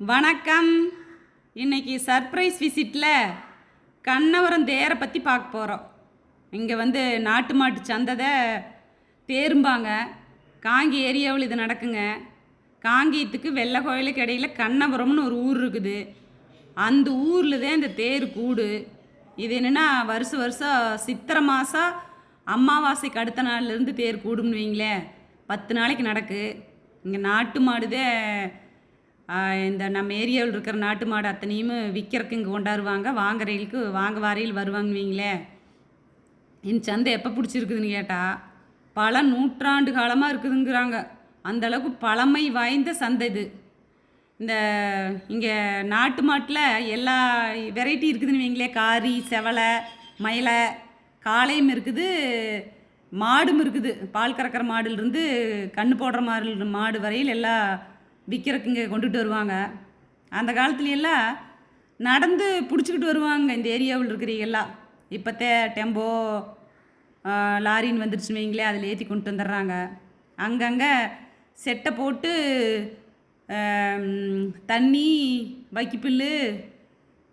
வணக்கம். இன்னைக்கு சர்ப்ரைஸ் விசிட்டில் கண்ணவரம் தேரை பற்றி பார்க்க போகிறோம் இங்கே வந்து நாட்டு மாட்டு சந்ததை தேரும்பாங்க காங்கி ஏரியாவில் இது நடக்குங்க. காங்கியத்துக்கு வெள்ளை கோயிலுக்கு இடையில் கண்ணபுரம்னு ஒரு ஊர் இருக்குது. அந்த ஊரில் தான் இந்த தேர் கூடு. இது என்னென்னா வருஷம் வருஷம் சித்திரை மாதம் அமாவாசைக்கு அடுத்த நாள்லேருந்து தேர் கூடும்னு வைங்களேன். பத்து நாளைக்கு நடக்கு. இங்கே நாட்டு மாடுதே இந்த நம்ம ஏரியாவில் இருக்கிற நாட்டு மாடு அத்தனையும் விற்கிறக்கு இங்கே கொண்டாடுவாங்க வாங்குறவங்களுக்கு வாங்க வாரையில் வருவாங்க வைங்களேன் இந்த சந்தை எப்போ பிடிச்சிருக்குதுன்னு கேட்டால் பல நூற்றாண்டு காலமாக இருக்குதுங்கிறாங்க. அந்தளவுக்கு பழமை வாய்ந்த சந்தை இது. இந்த இங்கே நாட்டு மாட்டில் எல்லா வெரைட்டி இருக்குதுன்னு வைங்களேன் காரி செவலை மயிலை காளையும் இருக்குது மாடும் இருக்குது. பால் கறக்கிற மாடுலேருந்து கண்ணு போடுற மாடு மாடு வரையில் எல்லா விற்கிறக்கு இங்கே கொண்டுட்டு வருவாங்க. அந்த காலத்துல எல்லாம் நடந்து பிடிச்சிக்கிட்டு வருவாங்க இந்த ஏரியாவில் இருக்கிறவங்க எல்லாம் இப்போத்தே டெம்போ லாரின்னு வந்துருச்சுன்னு வைங்களேன் அதில் ஏற்றி கொண்டு வந்துடுறாங்க அங்கங்கே செட்டை போட்டு தண்ணி வைக்கிப்புல்லு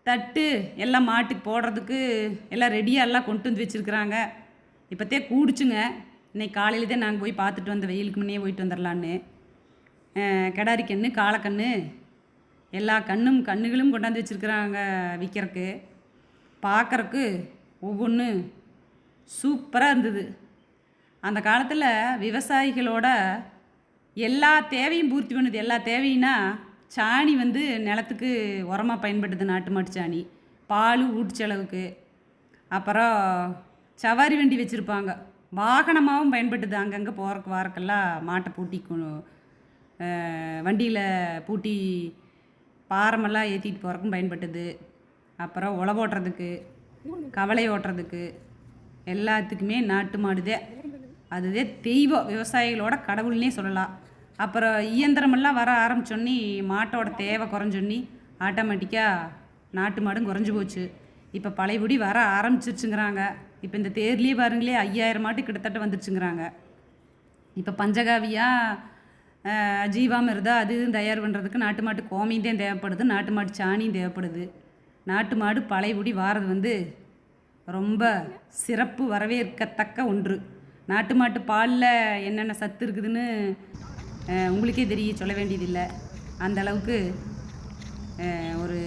தட்டு எல்லாம் மாட்டுக்கு போடுறதுக்கு எல்லாம் ரெடியாக எல்லாம் கொண்டு வந்து வச்சுருக்குறாங்க. இப்போத்தே கூடிச்சுங்க. இன்னைக்கு காலையில் தான் நாங்கள் போய் பார்த்துட்டு வந்த வெயிலுக்கு முன்னே போயிட்டு வந்துடலான்னு கெடாரி கன்று காளைக்கன்று எல்லா கண்ணும் கண்ணுகளும் கொண்டாந்து வச்சுருக்குறாங்க விற்கிறக்கு பார்க்குறக்கு ஒவ்வொன்று சூப்பராக இருந்தது. அந்த காலத்தில் விவசாயிகளோட எல்லா தேவையும் பூர்த்தி பண்ணுது எல்லா தேவையினா சாணி வந்து நிலத்துக்கு உரமாக பயன்படுது நாட்டு மாட்டு சாணி. பால் ஊட்டு செலவுக்கு அப்புறம் சவாரி வண்டி வச்சுருப்பாங்க. வாகனமாகவும் பயன்படுது அங்கங்கே போகிறக்கு வாரக்கெல்லாம் மாட்டை பூட்டி வண்டியில் பூட்டி பாரமெல்லாம் ஏற்றிட்டு போகிறக்கும் பயன்பட்டது. அப்புறம் உழவு ஓட்டுறதுக்கு கவலை ஓட்டுறதுக்கு எல்லாத்துக்குமே நாட்டு மாடுதே. அதுதே தெய்வம் விவசாயிகளோட கடவுள்னே சொல்லலாம். அப்புறம் இயந்திரமெல்லாம் வர ஆரம்பிச்சோன்னே மாட்டோட தேவை குறைஞ்சொன்னி ஆட்டோமேட்டிக்காக நாட்டு மாடும் குறைஞ்சி போச்சு. இப்போ பழையபடி வர ஆரம்பிச்சிருச்சுங்கிறாங்க. இப்போ இந்த தேர்லேயே பாருங்களே ஐயாயிரம் மாட்டு கிட்டத்தட்ட வந்துருச்சுங்கிறாங்க. இப்போ பஞ்சகாவியாக ஜீவாமிர்தா அது இதுவும் தயார் பண்ணுறதுக்கு நாட்டு மாட்டு கோமியும் தான் தேவைப்படுது நாட்டு மாட்டு சாணியும் தேவைப்படுது. நாட்டு மாடு பழையபடி வாரது வந்து ரொம்ப சிறப்பு வரவேற்கத்தக்க ஒன்று. நாட்டு மாட்டு பாலில் என்னென்ன சத்து இருக்குதுன்னு உங்களுக்கே தெரிய சொல்ல வேண்டியதில்லை. அந்த அளவுக்கு ஒரு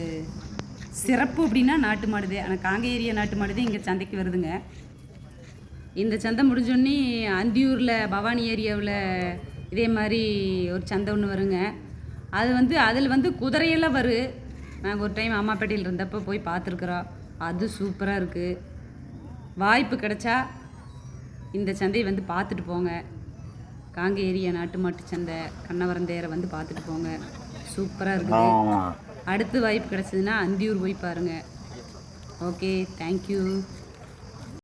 சிறப்பு அப்படின்னா நாட்டு மாடுதே. ஆனால் காங்க ஏரியா நாட்டு மாடுதே இங்கே சந்தைக்கு வருதுங்க. இந்த சந்தை முடிஞ்சோடனே அந்தியூரில் பவானி ஏரியாவில் இதே மாதிரி ஒரு சந்தை ஒன்று வருங்க. அது வந்து அதில் வந்து குதிரையெல்லாம் வரும் நாங்கள் ஒரு டைம் அம்மாப்பேட்டையில் இருந்தப்போ போய் பார்த்துருக்குறோம். அது சூப்பராக இருக்குது வாய்ப்பு கிடைச்சா இந்த சந்தையை வந்து பார்த்துட்டு போங்க. காங்க ஏரியா நாட்டு மாட்டு சந்தை கண்ணவரம் தேரை வந்து பார்த்துட்டு போங்க. சூப்பராக இருக்குது. அடுத்து வாய்ப்பு கிடைச்சதுன்னா அந்தியூர் போய் பாருங்கள் ஓகே தேங்க்யூ